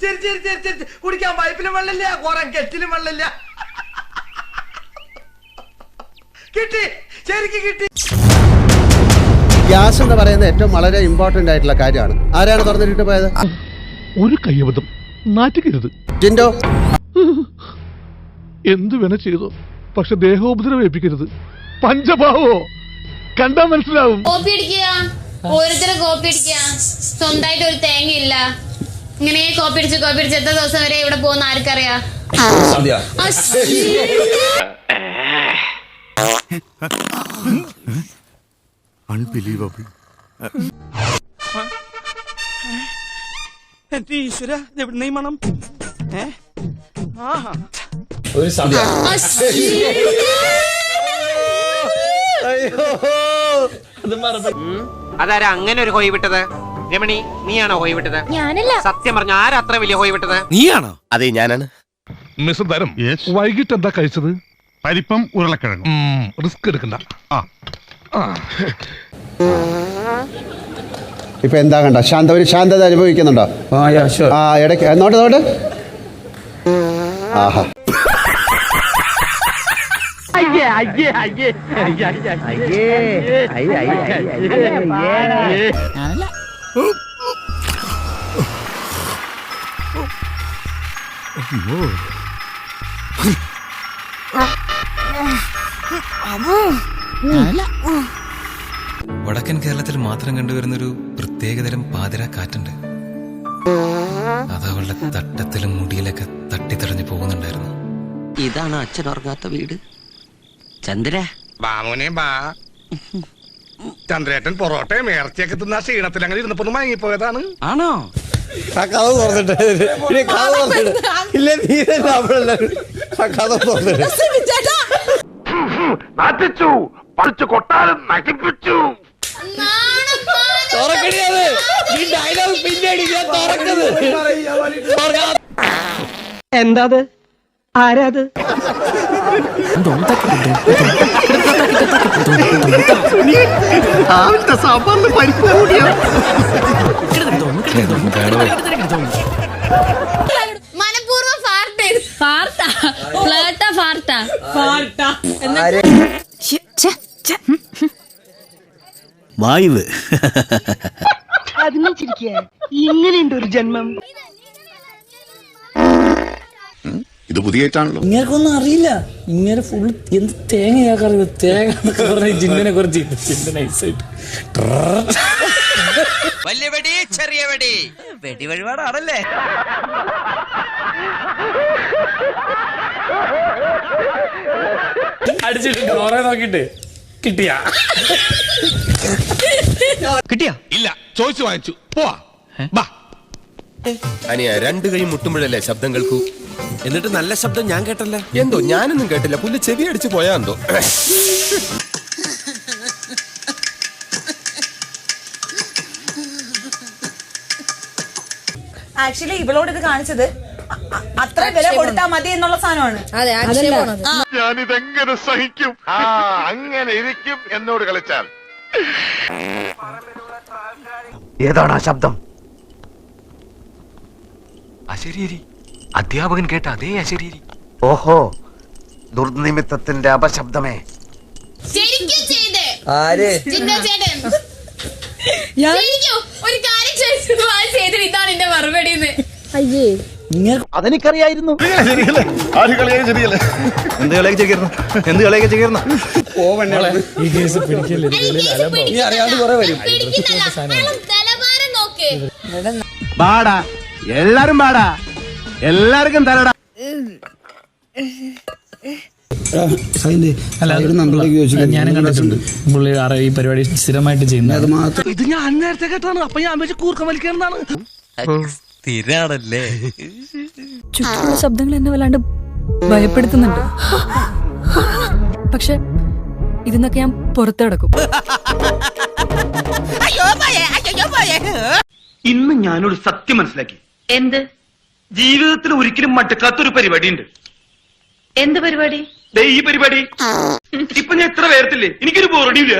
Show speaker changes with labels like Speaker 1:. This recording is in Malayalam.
Speaker 1: ചിരി ചിരി ചിരി ചിരി. കുടിക്കാൻ പൈപ്പിലും വെള്ളമില്ല കുറെ കെറ്റിലും വെള്ളമില്ല. കിട്ടി. ശരിക്ക് കിട്ടി.
Speaker 2: ഗ്യാസ് എന്ന് പറയുന്നത് ഏറ്റവും വളരെ ഇമ്പോർട്ടന്റ് ആയിട്ടുള്ള കാര്യമാണ്. ആരാണ് തുറന്നിട്ട് പോയത്?
Speaker 3: ഒരു കയ്യബദ്ധം. നാറ്റുകരുത്
Speaker 2: ജിൻഡോ
Speaker 3: എന്തു വേണ ചെയ്തോ? പക്ഷെ ദേഹോപദ്രവം ഏൽപ്പിക്കരുത്. പഞ്ചഭാവോ? കണ്ടാ മനസ്സിലാവും.
Speaker 4: കോപ്പി അടിക്കുക. ഓരോരുത്തരും കോപ്പി അടിക്കുക. സ്വന്തമായിട്ട് ഒരു തേങ്ങ ഇല്ല ഇങ്ങനെ കോപ്പി അടിച്ച് കോപ്പി അടിച്ച് എത്ര ദിവസം വരെ ഇവിടെ പോകുന്ന ആർക്കറിയാം? അശ്ശീ.
Speaker 1: എന്റെ ഈശ്വര എവിടെ ഈ മണം ആഹാ.
Speaker 4: അശ്ശീ.
Speaker 5: അതാരാ അങ്ങനെ ഒരു ഹോയ് വിട്ടത്? രമണി നീയാണോ ഹോയ് വിട്ടത്
Speaker 4: ഞാനല്ല
Speaker 5: സത്യം പറഞ്ഞ ആരാ അത്ര വലിയ ഹോയ് വിട്ടത് നീയാണോ
Speaker 2: അതെ ഞാനാണ്
Speaker 3: മിസ് തരം വൈകിട്ട് എന്താ കഴിച്ചത്
Speaker 6: പരിപ്പം ഉരുളക്കിഴങ്ങ്
Speaker 3: റിസ്ക് എടുക്കണ്ട
Speaker 6: ആ
Speaker 2: ഇപ്പൊ എന്താ കണ്ട ശാന്ത ഒരു ശാന്തത അനുഭവിക്കുന്നുണ്ടോ ആ ഇടയ്ക്ക് നോട്ട് നോട്ട് ആഹാ
Speaker 7: വടക്കൻ കേരളത്തിൽ മാത്രം കണ്ടുവരുന്നൊരു പ്രത്യേകതരം പാതിര കാറ്റുണ്ട്. അത് അവളുടെ തട്ടത്തിലും മുടിയിലൊക്കെ തട്ടിത്തടഞ്ഞു പോകുന്നുണ്ടായിരുന്നു.
Speaker 5: ഇതാണ് അച്ഛൻ ഉറങ്ങാത്ത വീട്. ചന്ദ്ര.
Speaker 8: ബാമുനെ ബാ ചന്ദ്രേട്ടൻ പൊറോട്ടയും ഇറച്ചിയൊക്കെ തിന്ന ക്ഷീണത്തിൽ അങ്ങനെ ഇരുന്നപ്പോ ഒന്ന് മയങ്ങിപ്പോയതാണ്.
Speaker 5: ആണോ?
Speaker 2: ആ കഥ തുറന്നിട്ട്. ഇനി കഥ തുറന്നിട്ട്. ഇല്ല നീ തന്നെ അവളെല്ലാരും ആ കഥ തുറന്നിട്ട്.
Speaker 8: നശിച്ചു പറിച്ചു കൊട്ടാരം നശിപ്പിച്ചു.
Speaker 1: എന്താത് ആരാത്
Speaker 4: മനഃപൂർവം ഫാർട്ട. ഫാർട്ട? ഫ്ലേട്ട ഫാർട്ട. ഫാർട്ട.
Speaker 9: വായുവ്.
Speaker 1: അതിനെ ചിരിക്കുക ഇങ്ങനെയുണ്ട് ഒരു ജന്മം.
Speaker 6: ഇത് പുതിയേറ്റാണല്ലോ
Speaker 9: ഇങ്ങനെയൊന്നും അറിയില്ല. ഇങ്ങനെ ഫുൾ എന്ത് തേങ്ങയാക്കാറ് തേങ്ങ എന്നൊക്കെ പറഞ്ഞ ജിന്നനെ കുറച്ച് നൈസായിട്ട്
Speaker 5: വലിയ വെടി ചെറിയ വെടി. വെടി വഴിപാടാണല്ലേ?
Speaker 9: അടിച്ചിട്ട് ഡോറെ നോക്കിട്ട് കിട്ടിയ?
Speaker 8: കിട്ടിയ? ഇല്ല. ചോദിച്ചു വാങ്ങിച്ചു. പോവാ.
Speaker 2: അനിയ രണ്ടു കൈ മുട്ടുമ്പോഴല്ലേ ശബ്ദം കേൾക്കൂ?
Speaker 7: എന്നിട്ട് നല്ല ശബ്ദം ഞാൻ കേട്ടല്ലേ?
Speaker 2: എന്തോ ഞാനൊന്നും കേട്ടില്ല. പുല്ല് ചെവി അടിച്ചു പോയാ എന്തോ?
Speaker 10: ആക്ച്വലി ഇവളോട് ഇത് കാണിച്ചത് അ- അ- അത്ര വില കൊടുത്താ മതി എന്നുള്ള സാധനമാണ്.
Speaker 8: ഞാനിതെങ്ങനെ സഹിക്കും? ആ അങ്ങനെ ഇരിക്കും എന്നോട് കളിച്ചാൽ.
Speaker 5: ഏതാണ് ആ ശബ്ദം? അശരീരി അധ്യാപകൻ കേട്ട അതേ അശരീരി. ഓഹോ ദുർനിമിത്തത്തിന്റെ അപശബ്ദമേ.
Speaker 4: ശരിക്കും ചെയ്തേ. ചിന്താ ചേട്ടൻ. ശരിക്കും ഒരു കാര്യം ചോദിച്ചത് ആ ചെയ്തിട്ട് ഇതാണ് എന്റെ മറുപടി
Speaker 9: അതെനിക്കറിയായിരുന്നു.
Speaker 6: ആര് കളിയായി ശരിയല്ലേ?
Speaker 9: എന്ത് കളിയൊക്കെ ചെയ്യുന്നു എന്ത് കളിയൊക്കെ ചെയ്യുന്നു ഈ കേസ് പിടിക്കല്ലേ? നീ അറിയാണ്ട് കുറെ വരും.
Speaker 4: തലഭാരം നോക്ക്.
Speaker 1: ബാടാ എല്ലാരും ബാടാ. എല്ലാവർക്കും
Speaker 9: തരടാ ഞാനും കണ്ടിട്ടുണ്ട്. പുള്ളി അറ- ഈ പരിപാടി സ്ഥിരമായിട്ട് ചെയ്യുന്നത്
Speaker 1: ഇത് ഞാൻ അപ്പൊ ഞാൻ വെച്ച് കൂർക്കം
Speaker 7: സ്ഥിരാണല്ലേ?
Speaker 10: ചുറ്റുമുള്ള ശബ്ദങ്ങൾ എന്നെ വല്ലാണ്ട് ഭയപ്പെടുത്തുന്നുണ്ട്. പക്ഷെ ഇതിന്നൊക്കെ ഞാൻ പുറത്തെടുക്കും
Speaker 1: ഇന്ന് ഞാനൊരു സത്യം മനസ്സിലാക്കി.
Speaker 4: എന്ത്?
Speaker 1: ജീവിതത്തിൽ ഒരിക്കലും മടുക്കാത്തൊരു പരിപാടി ഉണ്ട്
Speaker 4: എന്ത് പരിപാടി?
Speaker 1: ദേ ഈ പരിപാടി. ഇപ്പൊ ഞാൻ എത്ര പേരത്തില്ലേ എനിക്കൊരു ബോറടിയില്ല.